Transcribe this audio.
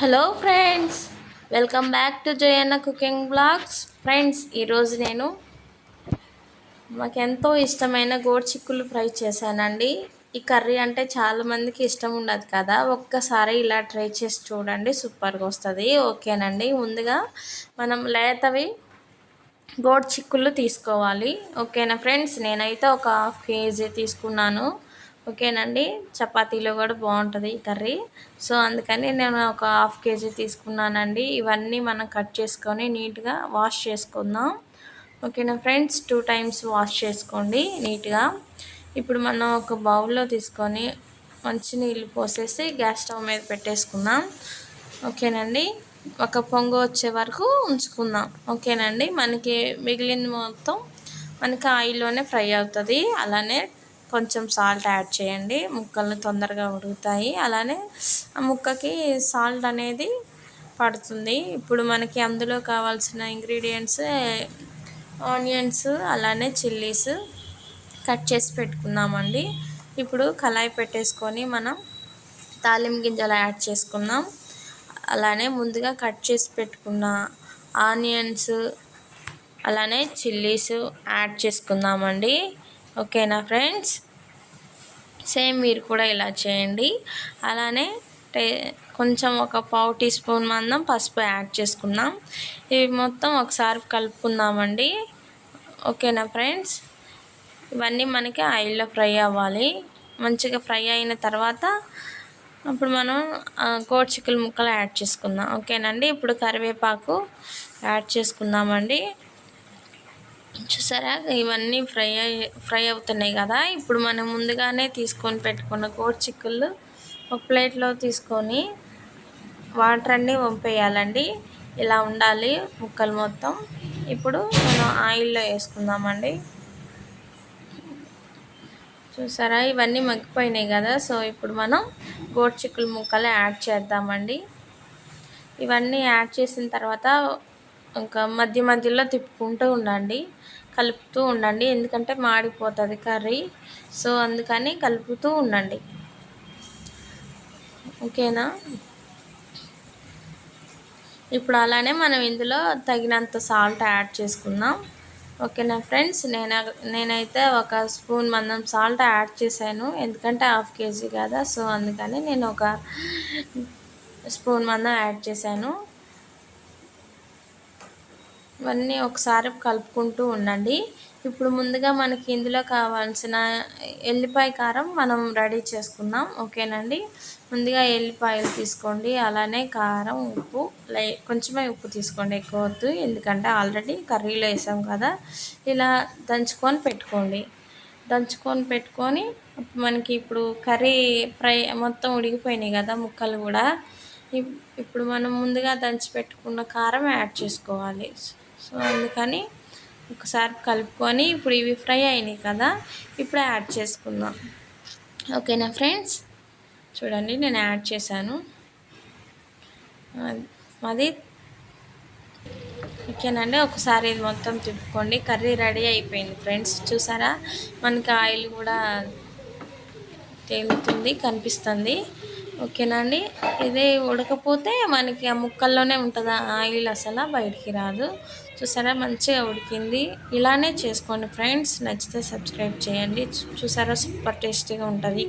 Hello friends welcome back to Jayanna cooking blogs friends ఈరోజు నేను మాకెంతో ఇష్టమైన గోడ్చిక్కులు ఫ్రై చేశానండి. ఈ కర్రీ అంటే చాలామందికి ఇష్టం ఉండదు కదా. ఒక్కసారి ఇలా ట్రై చేసి చూడండి. సూపర్గా వస్తుంది. ఓకేనండి. ముందుగా మనం లేతవి గోడ్చిక్కులు తీసుకోవాలి. ఓకేనా ఫ్రెండ్స్? నేనైతే ఒక హాఫ్ కేజీ తీసుకున్నాను. ఓకేనండి. చపాతీలో కూడా బాగుంటుంది ఈ కర్రీ. సో అందుకని నేను ఒక హాఫ్ కేజీ తీసుకున్నానండి. ఇవన్నీ మనం కట్ చేసుకొని నీట్గా వాష్ చేసుకుందాం. ఓకేనా ఫ్రెండ్స్? టూ టైమ్స్ వాష్ చేసుకోండి నీట్గా. ఇప్పుడు మనం ఒక బౌల్లో తీసుకొని మంచి నీళ్ళు పోసేసి గ్యాస్ స్టవ్ మీద పెట్టేసుకుందాం. ఓకేనండి? ఒక పొంగు వచ్చే వరకు ఉంచుకుందాం. ఓకేనండి? మనకి మిగిలిన మొత్తం మనకి ఆయిల్లోనే ఫ్రై అవుతుంది. అలానే కొంచెం సాల్ట్ యాడ్ చేయండి. ముక్కలు తొందరగా ఉడుకుతాయి. అలానే ఆ ముక్కకి సాల్ట్ అనేది పడుతుంది. ఇప్పుడు మనకి అందులో కావాల్సిన ఇంగ్రీడియంట్స్ ఆనియన్స్ అలానే చిల్లీస్ కట్ చేసి పెట్టుకుందామండి. ఇప్పుడు కళాయి పెట్టేసుకొని మనం తాలిం గింజలు యాడ్ చేసుకుందాం. అలానే ముందుగా కట్ చేసి పెట్టుకున్న ఆనియన్స్ అలానే చిల్లీస్ యాడ్ చేసుకుందామండి. ఓకేనా ఫ్రెండ్స్? సేమ్ మీరు కూడా ఇలా చేయండి. అలానే టే కొంచెం ఒక పావు టీ స్పూన్ మందం పసుపు యాడ్ చేసుకుందాం. ఇవి మొత్తం ఒకసారి కలుపుకుందామండి. ఓకేనా ఫ్రెండ్స్? ఇవన్నీ మనకి ఆయిల్లో ఫ్రై అవ్వాలి. మంచిగా ఫ్రై అయిన తర్వాత అప్పుడు మనం కోడి చిక్కులు ముక్కలు యాడ్ చేసుకుందాం. ఓకేనండి? ఇప్పుడు కరివేపాకు యాడ్ చేసుకుందామండి. చూసారా? ఇవన్నీ ఫ్రై అయ్యి ఫ్రై అవుతున్నాయి కదా. ఇప్పుడు మనం ముందుగానే తీసుకొని పెట్టుకున్న కోడి చిక్కులు ఒక ప్లేట్లో తీసుకొని వాటర్ అన్నీ వంపేయాలండి. ఇలా ఉండాలి ముక్కలు మొత్తం. ఇప్పుడు మనం ఆయిల్లో వేసుకుందామండి. చూసారా? ఇవన్నీ మగ్గిపోయినాయి కదా. సో ఇప్పుడు మనం గోడ్చిక్కుల ముక్కలు యాడ్ చేద్దామండి. ఇవన్నీ యాడ్ చేసిన తర్వాత ఇంకా మధ్య మధ్యలో తిప్పుకుంటూ ఉండండి. కలుపుతూ ఉండండి. ఎందుకంటే మాడిపోతుంది కర్రీ. సో అందుకని కలుపుతూ ఉండండి. ఓకేనా? ఇప్పుడు అలానే మనం ఇందులో తగినంత సాల్ట్ యాడ్ చేసుకుందాం. ఓకేనా ఫ్రెండ్స్? నేను నేనైతే ఒక స్పూన్ మందం సాల్ట్ యాడ్ చేశాను. ఎందుకంటే హాఫ్ కేజీ కదా. సో అందుకని నేను ఒక స్పూన్ మందం యాడ్ చేశాను. ఇవన్నీ ఒకసారి కలుపుకుంటూ ఉండండి. ఇప్పుడు ముందుగా మనకి ఇందులో కావాల్సిన ఎల్లిపాయ కారం మనం రెడీ చేసుకుందాం ఓకేనండి? ముందుగా ఎల్లిపాయలు తీసుకోండి. అలానే కారం ఉప్పు లై కొంచెమే ఉప్పు తీసుకోండి. ఎక్కువ వద్దు. ఎందుకంటే ఆల్రెడీ కర్రీలో వేసాం కదా. ఇలా దంచుకొని పెట్టుకోండి. దంచుకొని పెట్టుకొని మనకి ఇప్పుడు కర్రీ ఫ్రై మొత్తం ఉడికిపోయినాయి కదా ముక్కలు కూడా. ఇప్పుడు మనం ముందుగా దంచి పెట్టుకున్న కారం యాడ్ చేసుకోవాలి. సో అందుకని ఒకసారి కలుపుకొని ఇప్పుడు ఇవి ఫ్రై అయినాయి కదా ఇప్పుడు యాడ్ చేసుకుందాం. ఓకేనా ఫ్రెండ్స్? చూడండి నేను యాడ్ చేశాను. అది ఓకేనండి ఒకసారి ఇది మొత్తం తిప్పుకోండి. కర్రీ రెడీ అయిపోయింది ఫ్రెండ్స్ చూసారా? మనకి ఆయిల్ కూడా తేలుతుంది కనిపిస్తుంది. ఓకేనా అండి? ఇది ఉడకపోతే మనకి ఆ ముక్కల్లోనే ఉంటుంది ఆయిల్ అసలు బయటికి రాదు. చూసారా? మంచిగా ఉడికింది. ఇలానే చేసుకోండి ఫ్రెండ్స్. నచ్చితే సబ్స్క్రైబ్ చేయండి. చూసారా? సూపర్ టేస్టీగా ఉంటుంది